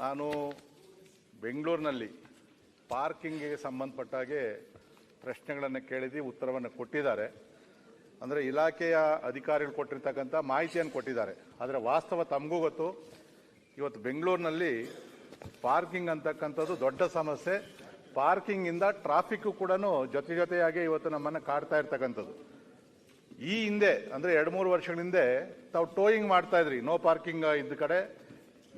ನಾನು ಬೆಂಗಳೂರಿನಲ್ಲಿ ಪಾರ್ಕಿಂಗಿಗೆ ಸಂಬಂಧಪಟ್ಟ ಹಾಗೆ ಪ್ರಶ್ನೆಗಳನ್ನು ಕೇಳಿದ್ದು ಉತ್ತರವನ್ನು ಕೊಟ್ಟಿದ್ದಾರೆ. ಅಂದರೆ ಇಲಾಖೆಯ ಅಧಿಕಾರಿಗಳು ಕೊಟ್ಟಿರ್ತಕ್ಕಂಥ ಮಾಹಿತಿಯನ್ನು ಕೊಟ್ಟಿದ್ದಾರೆ. ಆದರೆ ವಾಸ್ತವ ತಮಗೂ ಗೊತ್ತು, ಇವತ್ತು ಬೆಂಗಳೂರಿನಲ್ಲಿ ಪಾರ್ಕಿಂಗ್ ಅಂತಕ್ಕಂಥದ್ದು ದೊಡ್ಡ ಸಮಸ್ಯೆ. ಪಾರ್ಕಿಂಗಿಂದ ಟ್ರಾಫಿಕ್ಕು ಕೂಡ ಜೊತೆ ಜೊತೆಯಾಗಿ ಇವತ್ತು ನಮ್ಮನ್ನು ಕಾಡ್ತಾ ಇರ್ತಕ್ಕಂಥದ್ದು. ಈ ಹಿಂದೆ, ಅಂದರೆ ಎರಡು ಮೂರು ವರ್ಷಗಳ ಹಿಂದೆ ತಾವು ಟೋಯಿಂಗ್ ಮಾಡ್ತಾ ಇದ್ರಿ. ನೋ ಪಾರ್ಕಿಂಗ್ ಇದ್ದ ಕಡೆ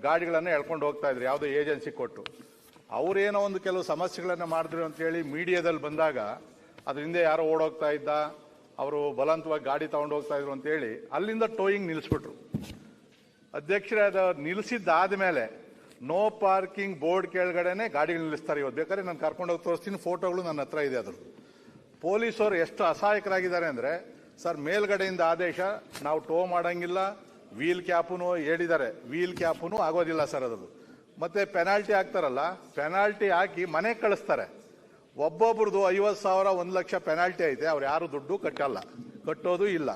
ಗಾಡಿಗಳನ್ನು ಎಳ್ಕೊಂಡು ಹೋಗ್ತಾ ಇದ್ರು, ಯಾವುದೋ ಏಜೆನ್ಸಿ ಕೊಟ್ಟು. ಅವರೇನೋ ಒಂದು ಕೆಲವು ಸಮಸ್ಯೆಗಳನ್ನು ಮಾಡಿದ್ರು ಅಂತೇಳಿ ಮೀಡಿಯಾದಲ್ಲಿ ಬಂದಾಗ, ಅದ್ರ ಹಿಂದೆ ಯಾರೋ ಓಡೋಗ್ತಾ ಇದ್ದ, ಅವರು ಬಲವಂತವಾಗಿ ಗಾಡಿ ತಗೊಂಡು ಹೋಗ್ತಾ ಇದ್ರು ಅಂತೇಳಿ ಅಲ್ಲಿಂದ ಟೋಯಿಂಗ್ ನಿಲ್ಲಿಸ್ಬಿಟ್ರು ಅಧ್ಯಕ್ಷರಾದ ನಿಲ್ಲಿಸಿದ್ದಾದ ಮೇಲೆ ನೋ ಪಾರ್ಕಿಂಗ್ ಬೋರ್ಡ್ ಕೆಳಗಡೆನೆ ಗಾಡಿಗಳು ನಿಲ್ಲಿಸ್ತಾರೆ ಇವತ್ತು. ಬೇಕಾದ್ರೆ ನಾನು ಕರ್ಕೊಂಡೋಗಿ ತೋರಿಸ್ತೀನಿ, ಫೋಟೋಗಳು ನನ್ನ ಹತ್ರ ಇದೆ ಅದರ ಪೊಲೀಸರು ಎಷ್ಟು ಅಸಹಾಯಕರಾಗಿದ್ದಾರೆ ಅಂದರೆ, ಸರ್, ಮೇಲ್ಗಡೆಯಿಂದ ಆದೇಶ, ನಾವು ಟೋ ಮಾಡಂಗಿಲ್ಲ ವೀಲ್ ಕ್ಯಾಪುನು ಹೇಳಿದ್ದಾರೆ. ವೀಲ್ ಕ್ಯಾಪುನು ಆಗೋದಿಲ್ಲ ಸರ್ ಅದು ಮತ್ತೆ ಪೆನಾಲ್ಟಿ ಹಾಕ್ತಾರಲ್ಲ, ಪೆನಾಲ್ಟಿ ಹಾಕಿ ಮನೆಗೆ ಕಳಿಸ್ತಾರೆ. ಒಬ್ಬೊಬ್ರದ್ದು ಐವತ್ತು ಸಾವಿರ, ಒಂದು ಲಕ್ಷ ಪೆನಾಲ್ಟಿ ಐತೆ, ಅವ್ರು ಯಾರು ದುಡ್ಡು ಕಟ್ಟಲ್ಲ. ಕಟ್ಟೋದು ಇಲ್ಲ.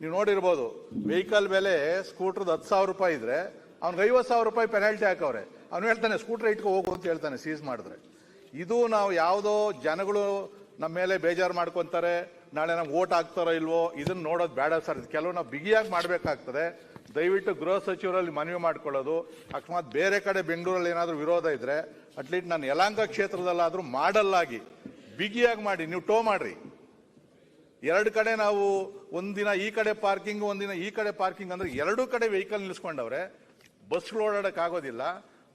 ನೀವು ನೋಡಿರ್ಬೋದು, ವೆಹಿಕಲ್ ಬೆಲೆ ಸ್ಕೂಟ್ರದ್ದು ಹತ್ತು ಸಾವಿರ ರೂಪಾಯಿ ಇದ್ರೆ, ಅವ್ನಿಗೆ ಐವತ್ತು ಸಾವಿರ ರೂಪಾಯಿ ಪೆನಾಲ್ಟಿ ಹಾಕವ್ರೆ. ಅವ್ನು ಹೇಳ್ತಾನೆ, ಸ್ಕೂಟ್ರ್ ಇಟ್ಕೊ, ಹೋಗು, ಅಂತ ಹೇಳ್ತಾನೆ, ಸೀಸ್ ಮಾಡಿದ್ರೆ. ಇದು ನಾವು ಯಾವುದೋ ಜನಗಳು ನಮ್ಮ ಮೇಲೆ ಬೇಜಾರು ಮಾಡ್ಕೊಂತಾರೆ. ನಾಳೆ ನಮ್ಗೆ ಓಟ್ ಹಾಕ್ತಾರೋ ಇಲ್ವೋ, ಇದನ್ನ ನೋಡೋದು ಬೇಡ ಸರ್. ಕೆಲವು ನಾವು ಬಿಗಿಯಾಗಿ ಮಾಡಬೇಕಾಗ್ತದೆ. ದಯವಿಟ್ಟು ಗೃಹ ಸಚಿವರಲ್ಲಿ ಮನವಿ ಮಾಡ್ಕೊಳ್ಳೋದು. ಅಕಸ್ಮಾತ್ ಬೇರೆ ಕಡೆ ಬೆಂಗಳೂರಲ್ಲಿ ಏನಾದರೂ ವಿರೋಧ ಇದ್ರೆ ಅಟ್ಲೀಸ್ಟ್ ನಾನು ಯಲಾಂಕ ಕ್ಷೇತ್ರದಲ್ಲಾದರೂ ಮಾಡಲ್ಲಾಗಿ, ಬಿಗಿಯಾಗಿ ಮಾಡಿ, ನೀವು ಟೋ ಮಾಡ್ರಿ. ಎರಡು ಕಡೆ ನಾವು ಒಂದಿನ ಈ ಕಡೆ ಪಾರ್ಕಿಂಗ್ ಒಂದಿನ ಈ ಕಡೆ ಪಾರ್ಕಿಂಗ್ ಅಂದ್ರೆ ಎರಡೂ ಕಡೆ ವೆಹಿಕಲ್ ನಿಲ್ಸ್ಕೊಂಡವ್ರೆ, ಬಸ್ಗಳು ಓಡಾಡೋಕ್ಕಾಗೋದಿಲ್ಲ.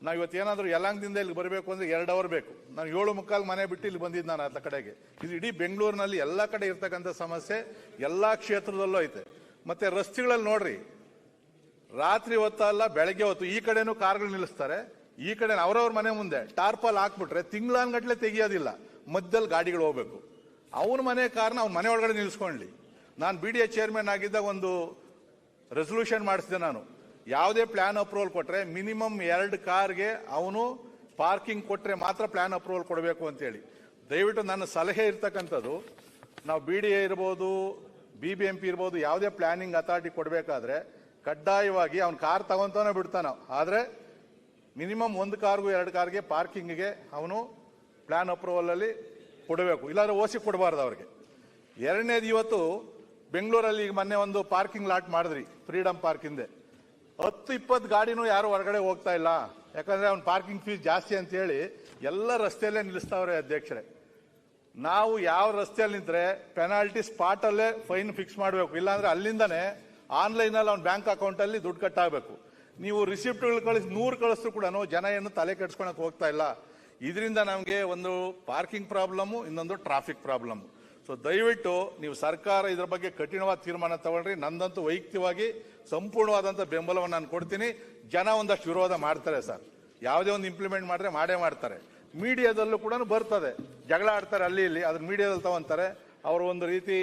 ನಾವು ಇವತ್ತು ಏನಾದರೂ ಯಲಾಂಗದಿಂದ ಇಲ್ಲಿ ಬರಬೇಕು ಅಂದ್ರೆ ಎರಡು ಅವರ್ ಬೇಕು. ನಾನು ಏಳು ಮುಕ್ಕಾಲು ಮನೆ ಬಿಟ್ಟು ಇಲ್ಲಿ ಬಂದಿದ್ದು ನಾನು ಅದ ಕಡೆಗೆ. ಇದು ಇಡೀ ಬೆಂಗಳೂರಿನಲ್ಲಿ ಎಲ್ಲ ಕಡೆ ಇರ್ತಕ್ಕಂಥ ಸಮಸ್ಯೆ, ಎಲ್ಲ ಕ್ಷೇತ್ರದಲ್ಲೂ ಐತೆ. ಮತ್ತೆ ರಸ್ತೆಗಳಲ್ಲಿ ನೋಡ್ರಿ, ರಾತ್ರಿ ಹೊತ್ತಲ್ಲ ಬೆಳಗ್ಗೆ ಹೊತ್ತು ಈ ಕಡೆನೂ ಕಾರ್ಗಳು ನಿಲ್ಲಿಸ್ತಾರೆ. ಈ ಕಡೆ ಅವರವ್ರ ಮನೆ ಮುಂದೆ ಟಾರ್ಪಲ್ ಹಾಕ್ಬಿಟ್ರೆ ತಿಂಗಳಾನ್ಗಟ್ಲೆ ತೆಗಿಯೋದಿಲ್ಲ ಮಧ್ಯದಲ್ಲಿ ಗಾಡಿಗಳು ಹೋಗ್ಬೇಕು. ಅವನ ಮನೆ ಕಾರ್ನ ಅವ್ನ ಮನೆ ಒಳಗಡೆ ನಿಲ್ಲಿಸ್ಕೊಳ್ಳಿ ನಾನು ಬಿ ಡಿ ಎ ಚೇರ್ಮನ್ ಆಗಿದ್ದಾಗ ಒಂದು ರೆಸೊಲ್ಯೂಷನ್ ಮಾಡಿಸಿದೆ ನಾನು. ಯಾವುದೇ ಪ್ಲಾನ್ ಅಪ್ರೂವಲ್ ಕೊಟ್ಟರೆ ಮಿನಿಮಮ್ ಎರಡು ಕಾರ್ಗೆ ಅವನು ಪಾರ್ಕಿಂಗ್ ಕೊಟ್ಟರೆ ಮಾತ್ರ ಪ್ಲಾನ್ ಅಪ್ರೂವಲ್ ಕೊಡಬೇಕು ಅಂತೇಳಿ ದಯವಿಟ್ಟು ನನ್ನ ಸಲಹೆ ಇರ್ತಕ್ಕಂಥದ್ದು, ನಾವು ಬಿ ಡಿ ಎ ಇರ್ಬೋದು ಬಿ ಬಿ ಎಂ ಪಿ ಇರ್ಬೋದು, ಯಾವುದೇ ಪ್ಲಾನಿಂಗ್ ಅಥಾರಿಟಿ ಕೊಡಬೇಕಾದ್ರೆ ಕಡ್ಡಾಯವಾಗಿ ಅವ್ನು ಕಾರ್ ತಗೊಂತಾನೆ ಬಿಡ್ತಾನ ಆದರೆ ಮಿನಿಮಮ್ ಒಂದು ಕಾರ್ಗೂ ಎರಡು ಕಾರ್ಗೆ ಪಾರ್ಕಿಂಗ್ಗೆ ಅವನು ಪ್ಲಾನ್ ಅಪ್ರೂವಲಲ್ಲಿ ಕೊಡಬೇಕು. ಇಲ್ಲಾಂದ್ರೆ ಓಸಿ ಕೊಡಬಾರ್ದು ಅವ್ರಿಗೆ. ಎರಡನೇದು ಇವತ್ತು ಬೆಂಗಳೂರಲ್ಲಿ ಈಗ ಮೊನ್ನೆ ಒಂದು ಪಾರ್ಕಿಂಗ್ ಲಾಟ್ ಮಾಡಿದ್ರಿ ಫ್ರೀಡಮ್ ಪಾರ್ಕ್ ಹಿಂದೆ. ಹತ್ತು ಇಪ್ಪತ್ತು ಗಾಡಿನೂ ಯಾರು ಹೊರಗಡೆ ಹೋಗ್ತಾ ಇಲ್ಲ. ಯಾಕಂದ್ರೆ ಅವ್ನು ಪಾರ್ಕಿಂಗ್ ಫೀಸ್ ಜಾಸ್ತಿ ಅಂತ ಹೇಳಿ ಎಲ್ಲ ರಸ್ತೆಯಲ್ಲೇ ನಿಲ್ಲಿಸ್ತಾವ್ರೆ ಅಧ್ಯಕ್ಷರೇ. ನಾವು ಯಾವ ರಸ್ತೆಯಲ್ಲಿ ನಿಂತರೆ ಪೆನಾಲ್ಟಿ ಸ್ಪಾಟ್ ಅಲ್ಲೇ ಫೈನ್ ಫಿಕ್ಸ್ ಮಾಡಬೇಕು. ಇಲ್ಲಾಂದ್ರೆ ಅಲ್ಲಿಂದನೇ ಆನ್ಲೈನ್ ಅಲ್ಲಿ ಅವ್ನ ಬ್ಯಾಂಕ್ ಅಕೌಂಟ್ ಅಲ್ಲಿ ದುಡ್ಡು ಕಟ್ಟಾಗಬೇಕು. ನೀವು ರಿಸಿಪ್ಟ್ಗಳು ಕಳಿಸಿ, ನೂರು ಕಳಿಸ್ರು ಕೂಡ ಜನ ಏನು ತಲೆ ಕೆಡ್ಸ್ಕೊಳಕ್ ಹೋಗ್ತಾ ಇಲ್ಲ. ಇದರಿಂದ ನಮಗೆ ಒಂದು ಪಾರ್ಕಿಂಗ್ ಪ್ರಾಬ್ಲಮ್ಮು ಇನ್ನೊಂದು ಟ್ರಾಫಿಕ್ ಪ್ರಾಬ್ಲಮ್ ಸೊ ದಯವಿಟ್ಟು ನೀವು ಸರ್ಕಾರ ಇದರ ಬಗ್ಗೆ ಕಠಿಣವಾದ ತೀರ್ಮಾನ ತಗೊಳ್ರಿ. ನಂದಂತೂ ವೈಯಕ್ತಿಕವಾಗಿ ಸಂಪೂರ್ಣವಾದಂಥ ಬೆಂಬಲವನ್ನು ನಾನು ಕೊಡ್ತೀನಿ. ಜನ ಒಂದಷ್ಟು ವಿರೋಧ ಮಾಡ್ತಾರೆ ಸರ್. ಯಾವುದೇ ಒಂದು ಇಂಪ್ಲಿಮೆಂಟ್ ಮಾಡಿದ್ರೆ ಮಾಡೇ ಮಾಡ್ತಾರೆ. ಮೀಡಿಯಾದಲ್ಲೂ ಕೂಡ ಬರ್ತದೆ. ಜಗಳ ಆಡ್ತಾರೆ ಅಲ್ಲಿ ಇಲ್ಲಿ ಅದ್ರ ಮೀಡಿಯಾದಲ್ಲಿ ತಗೊಂತಾರೆ. ಅವರು ಒಂದು ರೀತಿ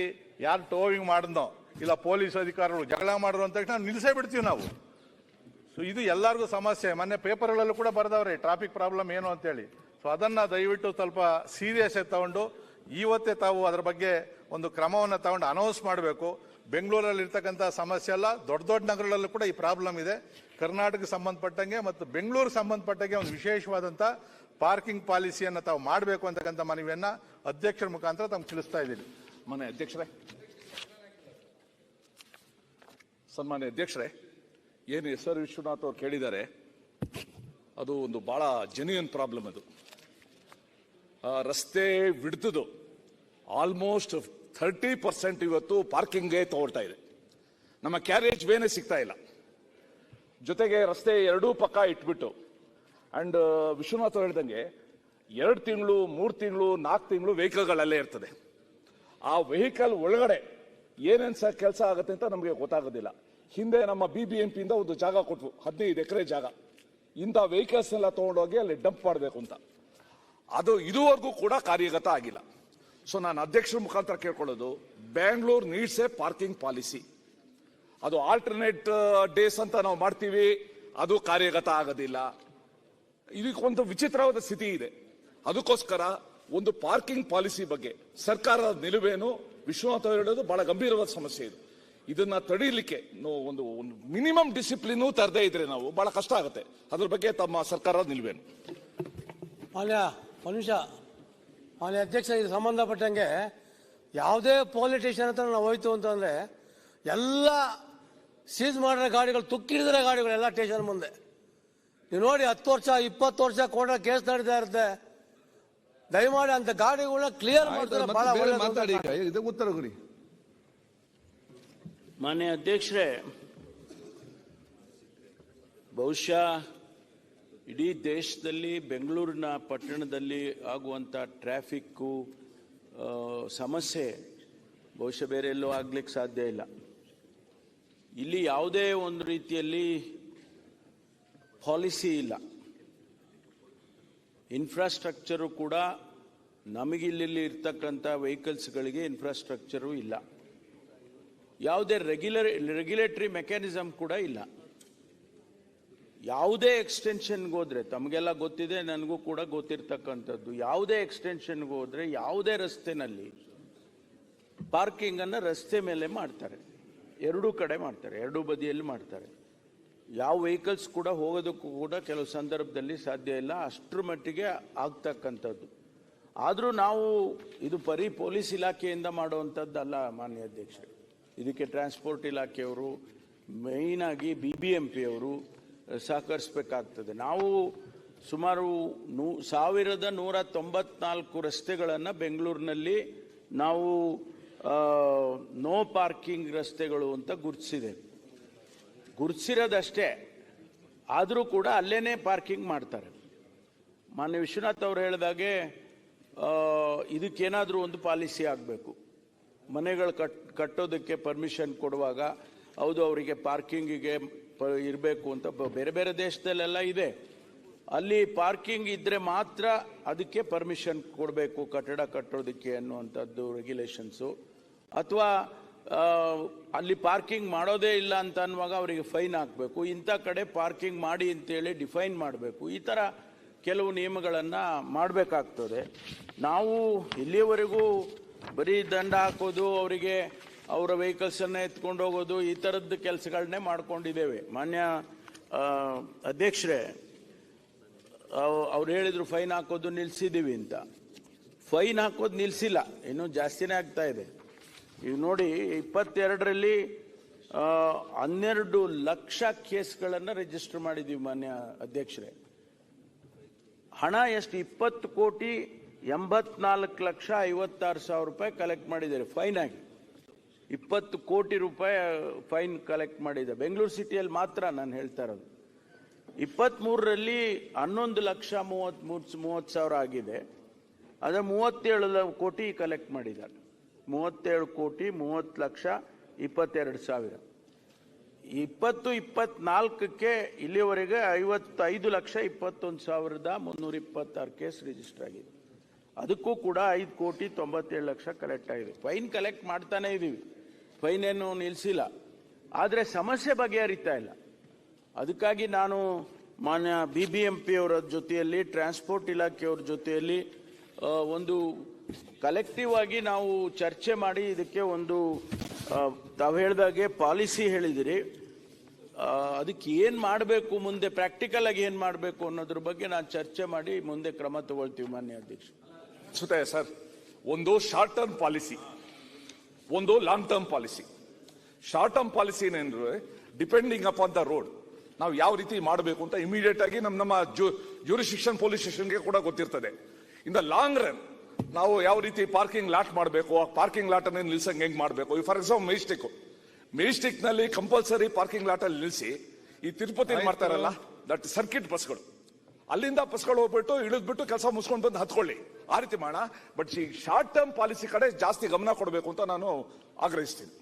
ಯಾರು ಟೋವಿಂಗ್ ಮಾಡಿದ್ನೋ, ಇಲ್ಲ ಪೊಲೀಸ್ ಅಧಿಕಾರಿಗಳು ಜಗಳ ಮಾಡಿದ್ರು ಅಂತ ತಕ್ಷಣ ನಿಲ್ಲಿಸೇ ಬಿಡ್ತೀವಿ ನಾವು. ಸೊ ಇದು ಎಲ್ಲರಿಗೂ ಸಮಸ್ಯೆ. ಮೊನ್ನೆ ಪೇಪರ್ಗಳಲ್ಲೂ ಕೂಡ ಬರ್ದವ್ರೆ, ಟ್ರಾಫಿಕ್ ಪ್ರಾಬ್ಲಮ್ ಏನು ಅಂತೇಳಿ. ಸೊ ಅದನ್ನು ದಯವಿಟ್ಟು ಸ್ವಲ್ಪ ಸೀರಿಯಸ್ ಆಗಿ ತಗೊಂಡು ಇವತ್ತೇ ತಾವು ಅದರ ಬಗ್ಗೆ ಒಂದು ಕ್ರಮವನ್ನು ತಗೊಂಡು ಅನೌನ್ಸ್ ಮಾಡಬೇಕು. ಬೆಂಗಳೂರಲ್ಲಿ ಇರ್ತಕ್ಕಂಥ ಸಮಸ್ಯೆ ಅಲ್ಲ, ದೊಡ್ಡ ದೊಡ್ಡ ನಗರಗಳಲ್ಲೂ ಕೂಡ ಈ ಪ್ರಾಬ್ಲಮ್ ಇದೆ. ಕರ್ನಾಟಕ ಸಂಬಂಧಪಟ್ಟಂಗೆ ಮತ್ತು ಬೆಂಗಳೂರು ಸಂಬಂಧಪಟ್ಟಂಗೆ ಒಂದು ವಿಶೇಷವಾದಂಥ ಪಾರ್ಕಿಂಗ್ ಪಾಲಿಸಿಯನ್ನು ತಾವು ಮಾಡಬೇಕು ಅಂತಕ್ಕಂಥ ಮನವಿಯನ್ನು ಅಧ್ಯಕ್ಷರ ಮುಖಾಂತರ ತಮ್ಗೆ ತಿಳಿಸ್ತಾ ಇದ್ದೀನಿ ಮನೆ ಅಧ್ಯಕ್ಷರೇ, ಸನ್ಮಾನ್ಯ ಅಧ್ಯಕ್ಷರೇ, ಏನು ಎಸ್ ಆರ್ ವಿಶ್ವನಾಥ್ ಅವ್ರು ಕೇಳಿದ್ದಾರೆ, ಅದು ಒಂದು ಭಾಳ ಜೆನ್ಯೂನ್ ಪ್ರಾಬ್ಲಮ್ ಅದು. ರಸ್ತೆ ಬಿಡ್ತದ್ದು ಆಲ್ಮೋಸ್ಟ್ ಥರ್ಟಿ ಪರ್ಸೆಂಟ್ ಇವತ್ತು ಪಾರ್ಕಿಂಗ್ಗೆ ತಗೊಳ್ತಾ ಇದೆ. ನಮ್ಮ ಕ್ಯಾರೇಜ್ ವೇನೆ ಸಿಗ್ತಾ ಇಲ್ಲ. ಜೊತೆಗೆ ರಸ್ತೆ ಎರಡೂ ಪಕ್ಕ ಇಟ್ಬಿಟ್ಟು ಅಂಡ್ ವಿಶ್ವನಾಥ್ ಹೇಳ್ದಂಗೆ ಎರಡು ತಿಂಗಳು, ಮೂರು ತಿಂಗಳು ನಾಲ್ಕು ತಿಂಗಳು ವೆಹಿಕಲ್ಗಳಲ್ಲೇ ಇರ್ತದೆ. ಆ ವೆಹಿಕಲ್ ಒಳಗಡೆ ಏನೇನು ಸಹ ಕೆಲಸ ಆಗುತ್ತೆ ಅಂತ ನಮಗೆ ಗೊತ್ತಾಗೋದಿಲ್ಲ. ಹಿಂದೆ ನಮ್ಮ ಬಿ ಬಿ ಎಂ ಪಿಯಿಂದ ಒಂದು ಜಾಗ ಕೊಟ್ವು ಹದಿನೈದು ಎಕರೆ ಜಾಗ. ಇಂಥ ವೆಹಿಕಲ್ಸ್ ಎಲ್ಲ ತೊಗೊಂಡೋಗಿ ಅಲ್ಲಿ ಡಂಪ್ ಮಾಡಬೇಕು ಅಂತ. ಅದು ಇದುವರೆಗೂ ಕೂಡ ಕಾರ್ಯಗತ ಆಗಿಲ್ಲ. ಸೊ ನಾನು ಅಧ್ಯಕ್ಷರ ಮುಖಾಂತರ ಕೇಳ್ಕೊಳ್ಳೋದು Bangalore needs a parking policy ಅದು ಆಲ್ಟರ್ನೇಟ್ ಡೇಸ್ ಅಂತ ನಾವು ಮಾಡ್ತೀವಿ, ಅದು ಕಾರ್ಯಗತ ಆಗೋದಿಲ್ಲ. ಇದಕ್ಕೊಂದು ವಿಚಿತ್ರವಾದ ಸ್ಥಿತಿ ಇದೆ. ಅದಕ್ಕೋಸ್ಕರ ಒಂದು ಪಾರ್ಕಿಂಗ್ ಪಾಲಿಸಿ ಬಗ್ಗೆ ಸರ್ಕಾರದ ನಿಲುವೇನು, ವಿಶ್ವನಾಥ್ ಹೇಳೋದು ಬಹಳ ಗಂಭೀರವಾದ ಸಮಸ್ಯೆ ಇದು. ಇದನ್ನ ತಡೀಲಿಕ್ಕೆ ಒಂದು ಒಂದು ಮಿನಿಮಮ್ ಡಿಸಿಪ್ಲಿನ್ ತರದೇ ಇದ್ರೆ ನಾವು ಬಹಳ ಕಷ್ಟ ಆಗುತ್ತೆ. ಅದ್ರ ಬಗ್ಗೆ ತಮ್ಮ ಸರ್ಕಾರ ನಿಲ್ವೇನು? ನಿಮಿಷ. ಮಾನ್ಯ ಅಧ್ಯಕ್ಷ ಇದು ಸಂಬಂಧಪಟ್ಟಂಗೆ ಯಾವುದೇ ಪೊಲಿಟೇಷನ್ ಹತ್ರ ನಾವು ಹೋಯ್ತು ಅಂತಂದ್ರೆ ಎಲ್ಲ ಸೀಸ್ ಮಾಡಿರೋ ಗಾಡಿಗಳು ತುಕ್ಕಿಡಿದ್ರೆ ಗಾಡಿಗಳು ಎಲ್ಲ ಸ್ಟೇಷನ್ ಮುಂದೆ. ನೀವು ನೋಡಿ ಹತ್ತು ವರ್ಷ ಇಪ್ಪತ್ತು ವರ್ಷ ಕೋರ್ಟ ಕೇಸ್ ನಡೀತಾ ಇರುತ್ತೆ. ದಯಮಾಡಿ ಅಂತ ಗಾಡಿಗಳನ್ನ ಕ್ಲಿಯರ್ ಮಾಡ್ತಾರೆ ಬಹಳ ಬೇರೆ ಮಾತಾಡಿ ಈಗ. ಇದಕ್ಕೆ ಉತ್ತರ ಕೊಡಿ. ಮಾನ್ಯ ಅಧ್ಯಕ್ಷರೇ ಬಹುಶಃ ಇಡೀ ದೇಶದಲ್ಲಿ, ಬೆಂಗಳೂರಿನ ಪಟ್ಟಣದಲ್ಲಿ ಆಗುವಂಥ ಟ್ರಾಫಿಕ್ಕು ಸಮಸ್ಯೆ ಬಹುಶಃ ಬೇರೆ ಎಲ್ಲೂ ಆಗ್ಲಿಕ್ಕೆ ಸಾಧ್ಯ ಇಲ್ಲ. ಇಲ್ಲಿ ಯಾವುದೇ ಒಂದು ರೀತಿಯಲ್ಲಿ ಪಾಲಿಸಿ ಇಲ್ಲ. ಇನ್ಫ್ರಾಸ್ಟ್ರಕ್ಚರು ಕೂಡ ನಮಗಿಲ್ಲಿ ಇರ್ತಕ್ಕಂಥ ವೆಹಿಕಲ್ಸ್ಗಳಿಗೆ ಇನ್ಫ್ರಾಸ್ಟ್ರಕ್ಚರು ಇಲ್ಲ. ಯಾವುದೇ ರೆಗ್ಯುಲರ್, ರೆಗ್ಯುಲೇಟರಿ ಮೆಕ್ಯಾನಿಸಮ್ ಕೂಡ ಇಲ್ಲ. ಯಾವುದೇ ಎಕ್ಸ್ಟೆನ್ಷನ್ಗೆ ಹೋದರೆ, ತಮಗೆಲ್ಲ ಗೊತ್ತಿದೆ, ನನಗೂ ಕೂಡ ಗೊತ್ತಿರ್ತಕ್ಕಂಥದ್ದು. ಯಾವುದೇ ಎಕ್ಸ್ಟೆನ್ಷನ್ಗೆ ಹೋದ್ರೆ, ಯಾವುದೇ ರಸ್ತೆನಲ್ಲಿ ಪಾರ್ಕಿಂಗನ್ನು ರಸ್ತೆ ಮೇಲೆ ಮಾಡ್ತಾರೆ. ಎರಡೂ ಕಡೆ ಮಾಡ್ತಾರೆ, ಎರಡೂ ಬದಿಯಲ್ಲಿ ಮಾಡ್ತಾರೆ. ಯಾವ ವೆಹಿಕಲ್ಸ್ ಕೂಡ ಹೋಗೋದಕ್ಕೂ ಕೂಡ ಕೆಲವು ಸಂದರ್ಭದಲ್ಲಿ ಸಾಧ್ಯ ಇಲ್ಲ. ಅಷ್ಟರ ಮಟ್ಟಿಗೆ ಆಗ್ತಕ್ಕಂಥದ್ದು. ಆದರೂ ನಾವು ಇದು ಬರೀ ಪೊಲೀಸ್ ಇಲಾಖೆಯಿಂದ ಮಾಡುವಂಥದ್ದಲ್ಲ, ಮಾನ್ಯ ಅಧ್ಯಕ್ಷರೇ. ಇದಕ್ಕೆ ಟ್ರಾನ್ಸ್ಪೋರ್ಟ್ ಇಲಾಖೆಯವರು ಮೇಯ್ನಾಗಿ ಬಿ ಬಿ ಎಂ ಪಿ ಅವರು ಸಹಕರಿಸಬೇಕಾಗ್ತದೆ. ನಾವು ಸುಮಾರು ನೂ, ಸಾವಿರದ ನೂರ ತೊಂಬತ್ನಾಲ್ಕು ರಸ್ತೆಗಳನ್ನು ಬೆಂಗಳೂರಿನಲ್ಲಿ ನಾವು ನೋ ಪಾರ್ಕಿಂಗ್ ರಸ್ತೆಗಳು ಅಂತ ಗುರುತಿಸಿದೆ. ಗುರುತಿಸಿರೋದಷ್ಟೇ. ಆದರೂ ಕೂಡ ಅಲ್ಲೇ ಪಾರ್ಕಿಂಗ್ ಮಾಡ್ತಾರೆ. ಮಾನ್ಯ ವಿಶ್ವನಾಥ್ ಅವರು ಹೇಳಿದಾಗೆ ಇದಕ್ಕೇನಾದರೂ ಒಂದು ಪಾಲಿಸಿ ಆಗಬೇಕು. ಮನೆಗಳು ಕಟ್, ಕಟ್ಟೋದಕ್ಕೆ ಪರ್ಮಿಷನ್ ಕೊಡುವಾಗ, ಹೌದು, ಅವರಿಗೆ ಪಾರ್ಕಿಂಗಿಗೆ ಇರಬೇಕು ಅಂತ ಬೇರೆ ಬೇರೆ ದೇಶದಲ್ಲೆಲ್ಲ ಇದೆ. ಅಲ್ಲಿ ಪಾರ್ಕಿಂಗ್ ಇದ್ದರೆ ಮಾತ್ರ ಅದಕ್ಕೆ ಪರ್ಮಿಷನ್ ಕೊಡಬೇಕು, ಕಟ್ಟಡ ಕಟ್ಟೋದಕ್ಕೆ ಅನ್ನುವಂಥದ್ದು ರೆಗ್ಯುಲೇಷನ್ಸು ಅಥವಾ ಅಲ್ಲಿ ಪಾರ್ಕಿಂಗ್ ಮಾಡೋದೇ ಇಲ್ಲ ಅಂತ ಅನ್ನುವಾಗ ಅವರಿಗೆ ಫೈನ್ ಹಾಕಬೇಕು. ಇಂಥ ಕಡೆ ಪಾರ್ಕಿಂಗ್ ಮಾಡಿ ಅಂತೇಳಿ ಡಿಫೈನ್ ಮಾಡಬೇಕು. ಈ ಥರ ಕೆಲವು ನಿಯಮಗಳನ್ನು ಮಾಡಬೇಕಾಗ್ತದೆ. ನಾವು ಇಲ್ಲಿಯವರೆಗೂ ಬರೀ ದಂಡ ಹಾಕೋದು ಅವರಿಗೆ ಅವರ ವೆಹಿಕಲ್ಸನ್ನು ಎತ್ಕೊಂಡು ಹೋಗೋದು ಈ ಥರದ್ದು ಕೆಲಸಗಳನ್ನೇ ಮಾಡ್ಕೊಂಡಿದ್ದೇವೆ. ಮಾನ್ಯ ಅಧ್ಯಕ್ಷರೇ ಅವ್ರು ಹೇಳಿದ್ರು ಫೈನ್ ಹಾಕೋದು ನಿಲ್ಸಿದ್ದೀವಿ ಅಂತ. ಫೈನ್ ಹಾಕೋದು ನಿಲ್ಲಿಸಿಲ್ಲ ಇನ್ನೂ ಜಾಸ್ತಿನೇ ಆಗ್ತಾ ಇದೆ. ಈಗ ನೋಡಿ, ಇಪ್ಪತ್ತೆರಡರಲ್ಲಿ ಹನ್ನೆರಡು ಲಕ್ಷ ಕೇಸ್ಗಳನ್ನು ರಿಜಿಸ್ಟರ್ ಮಾಡಿದ್ದೀವಿ ಮಾನ್ಯ ಅಧ್ಯಕ್ಷರೇ. ಹಣ ಎಷ್ಟು? ಇಪ್ಪತ್ತು ಕೋಟಿ ಎಂಬತ್ನಾಲ್ಕು ಲಕ್ಷ ಐವತ್ತಾರು ಸಾವಿರ ರೂಪಾಯಿ ಕಲೆಕ್ಟ್ ಮಾಡಿದ್ದಾರೆ. ಫೈನ್ ಆಗಿ. ಇಪ್ಪತ್ತು ಕೋಟಿ ರೂಪಾಯಿ ಫೈನ್ ಕಲೆಕ್ಟ್ ಮಾಡಿದೆ. ಬೆಂಗಳೂರು ಸಿಟಿಯಲ್ಲಿ ಮಾತ್ರ ನಾನು ಹೇಳ್ತಾ ಇರೋದು. ಇಪ್ಪತ್ತ್ಮೂರರಲ್ಲಿ ಹನ್ನೊಂದು ಲಕ್ಷ ಮೂವತ್ತ್ಮೂರು ಮೂವತ್ತು ಸಾವಿರ ಆಗಿದೆ. ಅದೇ ಮೂವತ್ತೇಳು ಕೋಟಿ ಕಲೆಕ್ಟ್ ಮಾಡಿದ್ದಾರೆ. ಮೂವತ್ತೇಳು ಕೋಟಿ ಮೂವತ್ತು ಲಕ್ಷ ಇಪ್ಪತ್ತೆರಡು ಸಾವಿರ. ಇಪ್ಪತ್ತು ಇಪ್ಪತ್ನಾಲ್ಕಕ್ಕೆ ಇಲ್ಲಿವರೆಗೆ ಐವತ್ತೈದು ಲಕ್ಷ ಇಪ್ಪತ್ತೊಂದು ಸಾವಿರದ ಮುನ್ನೂರ ಇಪ್ಪತ್ತಾರು ಕೇಸ್ ರಿಜಿಸ್ಟರ್ ಆಗಿದೆ. ಅದಕ್ಕೂ ಕೂಡ ಐದು ಕೋಟಿ ತೊಂಬತ್ತೇಳು ಲಕ್ಷ ಕಲೆಕ್ಟ್ ಆಗಿದೆ. ಫೈನ್ ಕಲೆಕ್ಟ್ ಮಾಡ್ತಾನೇ ಇದ್ದೀವಿ ಫೈನ್ ಏನು ನಿಲ್ಲಿಸಿಲ್ಲ. ಆದರೆ ಸಮಸ್ಯೆ ಬಗೆಹರಿತಾ ಇಲ್ಲ. ಅದಕ್ಕಾಗಿ ನಾನು ಮಾನ್ಯ ಬಿ ಬಿ ಎಂ ಪಿ ಅವರ ಜೊತೆಯಲ್ಲಿ, ಟ್ರಾನ್ಸ್ಪೋರ್ಟ್ ಇಲಾಖೆಯವ್ರ ಜೊತೆಯಲ್ಲಿ ಒಂದು ಕಲೆಕ್ಟಿವ್ ಆಗಿ ನಾವು ಚರ್ಚೆ ಮಾಡಿ ಇದಕ್ಕೆ ಒಂದು ತಾವು ಹೇಳ್ದಾಗೆ ಪಾಲಿಸಿ ಹೇಳಿದಿರಿ. ಅದಕ್ಕೆ ಏನು ಮಾಡಬೇಕು ಮುಂದೆ, ಪ್ರಾಕ್ಟಿಕಲ್ ಆಗಿ ಏನು ಮಾಡಬೇಕು ಅನ್ನೋದ್ರ ಬಗ್ಗೆ ನಾನು ಚರ್ಚೆ ಮಾಡಿ ಮುಂದೆ ಕ್ರಮ ತಗೊಳ್ತೀವಿ ಮಾನ್ಯ ಅಧ್ಯಕ್ಷ. ಸರ್, ಒಂದು ಶಾರ್ಟ್ ಟರ್ಮ್ ಪಾಲಿಸಿ ಒಂದು long term policy short term policy ಏನಂದ್ರೆ ಡಿಪೆಂಡಿಂಗ್ ಅಪಾನ್ ದ ರೋಡ್ ನಾವು ಯಾವ ರೀತಿ ಮಾಡಬೇಕು ಅಂತ ಇಮಿಡಿಯೇಟ್ ಆಗಿ ನಮ್ಮ ನಮ್ಮ ಜ್ಯೂರಿಸ್ಟಿಕ್ಷನ್ ಪೊಲೀಸ್ ಸ್ಟೇಷನ್ಗೆ ಕೂಡ ಗೊತ್ತಿರ್ತದೆ. ಇನ್ ದ ಲಾಂಗ್ ರನ್ ನಾವು ಯಾವ ರೀತಿ ಪಾರ್ಕಿಂಗ್ ಲಾಟ್ ಮಾಡಬೇಕು ಆ ಪಾರ್ಕಿಂಗ್ ಲಾಟ್ ಅನ್ನು ಹೆಂಗೆ ಹೆಂಗ್ ಮಾಡಬೇಕು? ಫಾರ್ ಎಕ್ಸಾಂಪಲ್ ಮೆಜಿಸ್ಟಿಕ್ ಮೇಸ್ಟಿಕ್ನಲ್ಲಿ ಕಂಪಲ್ಸರಿ ಪಾರ್ಕಿಂಗ್ ಲಾಟ್ ಅಲ್ಲಿ ನಿಲ್ಲಿಸಿ ಈ ತಿರುಪತಿ ಮಾಡ್ತಾರಲ್ಲ ದಟ್ ಸರ್ಕಿಟ್ ಬಸ್ಗಳು ಅಲ್ಲಿಂದ ಬಸ್ಗಳು ಹೋಗ್ಬಿಟ್ಟು ಇಳಿದ್ಬಿಟ್ಟು ಕೆಲಸ ಮುಗಿಸ್ಕೊಂಡು ಬಂದು ಹತ್ಕೊಳ್ಳಿ. ಆ ರೀತಿ ಮಾಡೋಣ ಬಟ್ ಈ ಶಾರ್ಟ್ ಟರ್ಮ್ ಪಾಲಿಸಿ ಕಡೆ ಜಾಸ್ತಿ ಗಮನ ಕೊಡಬೇಕು ಅಂತ ನಾನು ಆಗ್ರಹಿಸ್ತೀನಿ.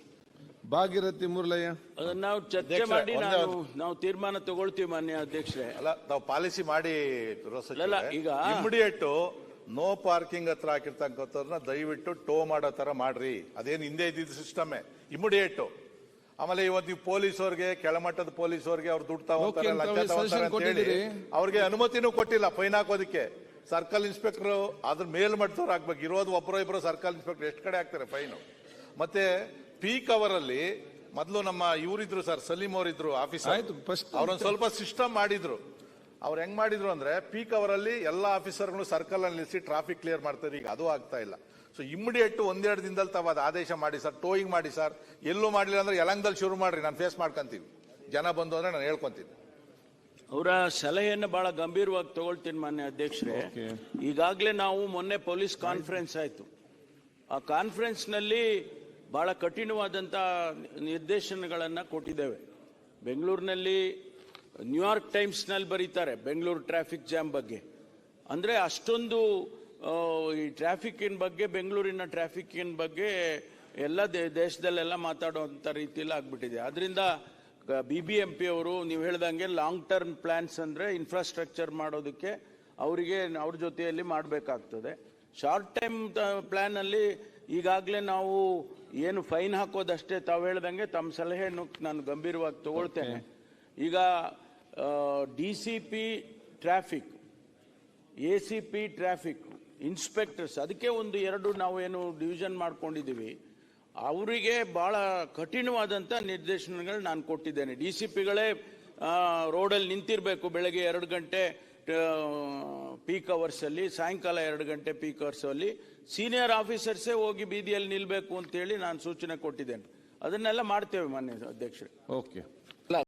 ಭಾಗೀರಥಿ ಮುರಳಯ್ಯ. ಅದನ್ನ ನಾವು ಚರ್ಚೆ ಮಾಡಿ ನಾವು ನಾವು ತೀರ್ಮಾನ ತಗೊಳ್ತೀವಿ ಮಾನ್ಯ ಅಧ್ಯಕ್ಷರೇ. ಅಲ್ಲ ನಾವು ಪಾಲಿಸಿ ಮಾಡಿ ಅಲ್ಲ, ಈಗ- ಇಮಿಡಿಯೇಟ್ ನೋ ಪಾರ್ಕಿಂಗ್ ಹತ್ರ ಹಾಕಿರ್ತಕ್ಕಂಥವ್ರನ್ನ ದಯವಿಟ್ಟು ಟೋ ಮಾಡೋ ತರ ಮಾಡ್ರಿ. ಅದೇನು ಹಿಂದೆ ಇದ್ದಿದ್ದು ಸಿಸ್ಟಮೇ ಇಮಿಡಿಯೇಟ್ ಆಮೇಲೆ ಇವತ್ತು ನೀವು ಪೊಲೀಸವ್ರಿಗೆ ಕೆಳಮಟ್ಟದ ಪೊಲೀಸವ್ರಿಗೆ ಅವ್ರು ದುಡ್ಡು ತಗೋತಾರೆ ಲಂಚ ಅಂತ ಹೇಳಿ. ಅವ್ರಿಗೆ ಅನುಮತಿನೂ ಕೊಟ್ಟಿಲ್ಲ ಫೈನ್ ಹಾಕೋದಕ್ಕೆ. ಸರ್ಕಲ್ ಇನ್ಸ್ಪೆಕ್ಟರ್ ಅದ್ರ ಮೇಲ್ಮಟ್ಟದವ್ರು ಹಾಕ್ಬೇಕು ಇರೋದು ಒಬ್ಬರೋ ಇಬ್ಬರು ಸರ್ಕಲ್ ಇನ್ಸ್ಪೆಕ್ಟರ್ ಎಷ್ಟು ಕಡೆ ಹಾಕ್ತಾರೆ ಫೈನು. ಮತ್ತೆ ಪೀಕ್ ಅವರಲ್ಲಿ ಅಲ್ಲಿ ಮೊದಲು ನಮ್ಮ ಇವರಿದ್ರು ಸರ್ ಸಲೀಂ ಅವರಿದ್ರು ಆಫೀಸರ್. ಅವ್ರೊಂದ್ ಸ್ವಲ್ಪ ಸಿಸ್ಟಮ್ ಮಾಡಿದ್ರು. ಅವ್ರು ಹೆಂಗ್ ಮಾಡಿದ್ರು ಅಂದ್ರೆ ಪೀಕ್ ಅವರಲ್ಲಿ ಎಲ್ಲ ಆಫೀಸರ್ಗಳು ಸರ್ಕಲ್ ಅಲ್ಲಿ ನಿಲ್ಲಿಸಿ ಟ್ರಾಫಿಕ್ ಕ್ಲಿಯರ್ ಮಾಡ್ತಾರೆ. ಈಗ ಅದು ಆಗ್ತಾ ಇಲ್ಲ. ಸೊ ಇಮಿಡಿಯೇಟ್ ಒಂದೆರಡು ದಿನದಲ್ಲಿ ತಾವು ಅದು ಆದೇಶ ಮಾಡಿ ಸರ್ ಟೋಯಿಂಗ್ ಮಾಡಿ ಸರ್ ಎಲ್ಲೂ ಮಾಡಲಿಲ್ಲ ಅಂದ್ರೆ ಯಲಂಗದಲ್ಲಿ ಶುರು ಮಾಡ್ರಿ ನಾನು ಫೇಸ್ ಮಾಡ್ಕೊಂತೀವಿ. ಜನ ಬಂದು ಅಂದ್ರೆ ನಾನು ಹೇಳ್ಕೊಂತೀನಿ. ಅವರ ಸಲಹೆಯನ್ನು ಬಹಳ ಗಂಭೀರವಾಗಿ ತಗೊಳ್ತೀನಿ ಮಾನ್ಯ ಅಧ್ಯಕ್ಷರೇ. ಈಗಾಗಲೇ ನಾವು ಮೊನ್ನೆ ಪೊಲೀಸ್ ಕಾನ್ಫರೆನ್ಸ್ ಆಯಿತು. ಆ ಕಾನ್ಫರೆನ್ಸ್ನಲ್ಲಿ ಬಹಳ ಕಠಿಣವಾದಂಥ ನಿರ್ದೇಶನಗಳನ್ನು ಕೊಟ್ಟಿದ್ದೇವೆ. ಬೆಂಗಳೂರಿನಲ್ಲಿ ನ್ಯೂಯಾರ್ಕ್ ಟೈಮ್ಸ್ನಲ್ಲಿ ಬರೀತಾರೆ ಬೆಂಗಳೂರು ಟ್ರಾಫಿಕ್ ಜಾಮ್ ಬಗ್ಗೆ. ಅಂದರೆ ಅಷ್ಟೊಂದು ಈ ಟ್ರಾಫಿಕ್ಕಿನ ಬಗ್ಗೆ ಬೆಂಗಳೂರಿನ ಟ್ರಾಫಿಕ್ಕಿನ ಬಗ್ಗೆ ಎಲ್ಲ ದೇಶದಲ್ಲೆಲ್ಲ ಮಾತಾಡುವಂಥ ರೀತಿಯಲ್ಲಿ ಆಗ್ಬಿಟ್ಟಿದೆ. ಅದರಿಂದ ಬಿ ಬಿ ಎಂ ಪಿ ಅವರು ನೀವು ಹೇಳ್ದಂಗೆ ಲಾಂಗ್ ಟರ್ಮ್ ಪ್ಲಾನ್ಸ್ ಅಂದರೆ ಇನ್ಫ್ರಾಸ್ಟ್ರಕ್ಚರ್ ಮಾಡೋದಕ್ಕೆ ಅವರಿಗೆ, ಅವ್ರ ಜೊತೆಯಲ್ಲಿ ಮಾಡಬೇಕಾಗ್ತದೆ. ಶಾರ್ಟ್ ಟೈಮ್ ಪ್ಲ್ಯಾನಲ್ಲಿ ಈಗಾಗಲೇ ನಾವು ಏನು ಫೈನ್ ಹಾಕೋದಷ್ಟೇ ತಾವು ಹೇಳ್ದಂಗೆ ತಮ್ಮ ಸಲಹೆಯನ್ನು ನಾನು ಗಂಭೀರವಾಗಿ ತಗೊಳ್ತೇನೆ. ಈಗ D C P traffic A C P traffic inspectors ಅದಕ್ಕೆ ಒಂದು ಎರಡು ನಾವು ಏನು ಡಿವಿಷನ್ ಮಾಡ್ಕೊಂಡಿದ್ದೀವಿ. ಅವರಿಗೆ ಬಹಳ ಕಠಿಣವಾದಂಥ ನಿರ್ದೇಶನಗಳು ನಾನು ಕೊಟ್ಟಿದ್ದೇನೆ. ಡಿ ಸಿ ಪಿಗಳೇ ರೋಡಲ್ಲಿ ನಿಂತಿರಬೇಕು ಬೆಳಗ್ಗೆ ಎರಡು ಗಂಟೆ ಪೀಕ್ ಅವರ್ಸಲ್ಲಿ ಸಾಯಂಕಾಲ ಎರಡು ಗಂಟೆ ಪೀಕ್ ಅವರ್ಸಲ್ಲಿ ಸೀನಿಯರ್ ಆಫೀಸರ್ಸೇ ಹೋಗಿ ಬೀದಿಯಲ್ಲಿ ನಿಲ್ಲಬೇಕು ಅಂತೇಳಿ ನಾನು ಸೂಚನೆ ಕೊಟ್ಟಿದ್ದೇನೆ. ಅದನ್ನೆಲ್ಲ ಮಾಡ್ತೇವೆ ಮಾನ್ಯ ಅಧ್ಯಕ್ಷರೇ. ಓಕೆ